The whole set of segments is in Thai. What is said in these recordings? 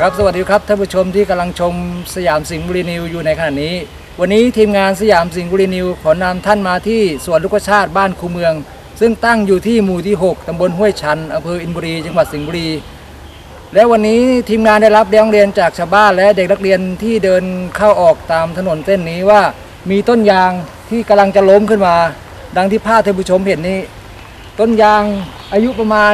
ครับสวัสดีครับท่านผู้ชมที่กำลังชมสยามสิงห์บุรีนิวอยู่ในขณะนี้ วันนี้ทีมงานสยามสิงห์บุรีนิวขอนำท่านมาที่สวนลูกชาติบ้านคูเมือง ซึ่งตั้งอยู่ที่หมู่ที่ 6ตำบลห้วยชันอำเภออินบุรี จังหวัดสิงห์บุรี และวันนี้ทีมงานได้รับเรียงเรียนจากชาวบ้านและเด็กนักเรียนที่เดินเข้าออกตามถนนเส้นนี้ว่ามีต้นยางที่กำลังจะล้มขึ้นมา ดังที่ภาพท่านผู้ชมเห็นนี้ ต้นยาง อายุประมาณ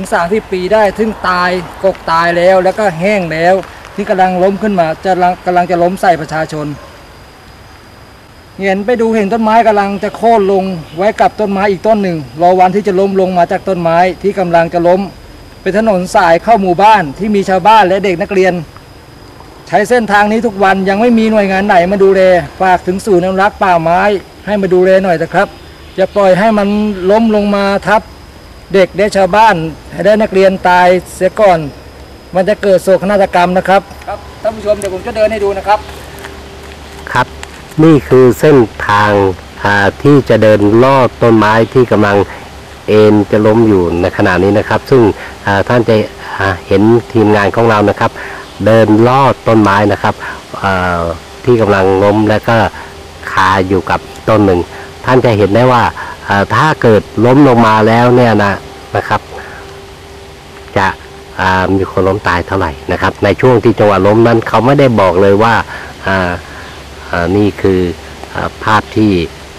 20-30 ปีได้ ซึ่งตายกกตายแล้วแล้วก็แห้งแล้ว ที่กำลังล้มขึ้นมาจะกำลังจะล้มใส่ประชาชน เห็นไปดูเห็นต้นไม้กำลังจะโค่นลงไว้กับต้นไม้อีกต้นหนึ่ง รอวันที่จะล้มลงมาจากต้นไม้ที่กำลังจะล้ม เป็นถนนสายเข้าหมู่บ้านที่มีชาวบ้านและเด็กนักเรียน ใช้เส้นทางนี้ทุกวันยังไม่มีหน่วยงานไหนมาดูแลฝากถึงศูนย์อนุรักษ์ป่าไม้ ให้มาดูแลหน่อยนะครับอย่าปล่อยให้มันล้มลงมาทับ เด็กและชาวบ้านให้ได้นักเรียนตายเสียก่อน มันจะเกิดโศกนาฏกรรมนะครับ ครับท่านผู้ชมเดี๋ยวผมจะเดินให้ดูนะครับ ครับ นี่คือเส้นทางอ่าที่จะเดินลอดต้นไม้ที่กำลังเอ็นจะล้มอยู่ในขณะนี้นะครับ ซึ่งอ่าท่านจะอ่าเห็นทีมงานของเรานะครับ เดินลอดต้นไม้นะครับอ่าที่กำลังล้มและก็คาอยู่กับต้นหนึ่ง ท่านจะเห็นได้ว่าอ่า ถ้าเกิดล้มลงมาแล้วเนี่ยนะนะครับ จะมีคนล้มตายเท่าไหร่นะครับ ในช่วงที่จังหวะล้มนั้นเขาไม่ได้บอกเลยว่าาานี่คืออภาพที่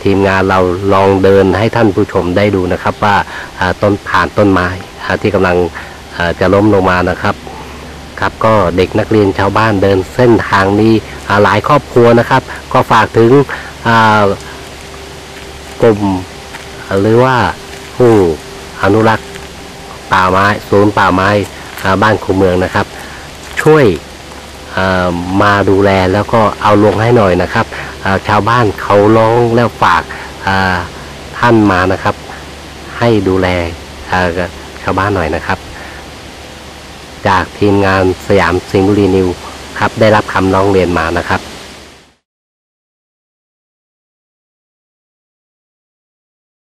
ทีมงานเราลองเดินให้ท่านผู้ชมได้ดูนะครับ ว่าาต้นผ่านต้นไม้ที่กำลังจะล้มลงมานะครับครับก็เด็กนักเรียนชาวบ้านเดินเส้นทางนี้หลายครอบครัวนะครับ ก็ฝากถึงกลุ่ม หรือว่าผู้อนุรักษ์ป่าไม้ศูนย์ป่าไม้บ้านคูเมืองนะครับ ช่วยมาดูแลแล้วก็เอาลงให้หน่อยนะครับ ชาวบ้านเขาร้องแล้วฝากท่านมานะครับ ให้ดูแลชาวบ้านหน่อยนะครับ จากทีมงานสยามสิงห์บุรีนิวครับได้รับคำร้องเรียนมานะครับ